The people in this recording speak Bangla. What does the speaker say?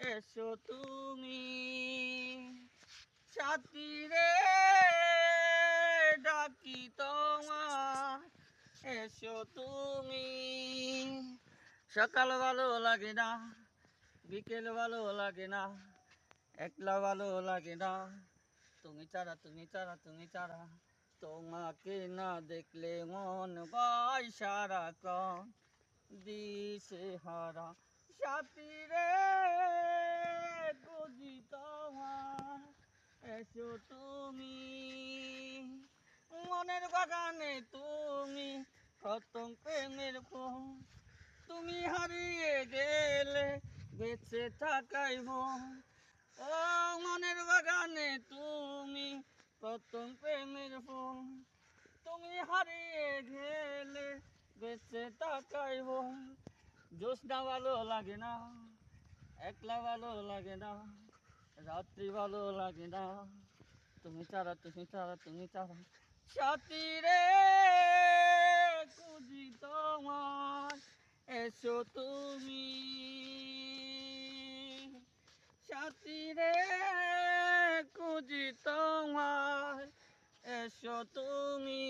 এসো তুমি। সাথী রে, ডাকি তোমার এসো তুমি। সকাল ভালো লাগে না, বিকেল ভালো লাগে না, একলা ভালো লাগে না। তুমি ছাড়া তুমি ছাড়া তুমি ছাড়া তোমাকে না দেখলে মন বাই সারাক্ষণ দিশে হারা সাথী রে খুঁজি তোমার এসো তুমি। মনের বাগানে তুমি প্রথম প্রেমের ফোন তুমি হারিয়ে গেলে বেঁচে থাকাই ও মনের বাগানে তুমি প্রথম প্রেমের ফোন তুমি হারিয়ে গেলে বেঁচে থাকাই মন জ্যোৎস্না ভালো লাগে না, একলা ভালো লাগে না, রাত্রি ভালো লাগে না। তুমি ছাড়া তুমি ছাড়া তুমি ছাড়া। সাথী রে, খুঁজি তোমার এসো তুমি। সাথী রে, খুঁজি তোমার এসো তুমি।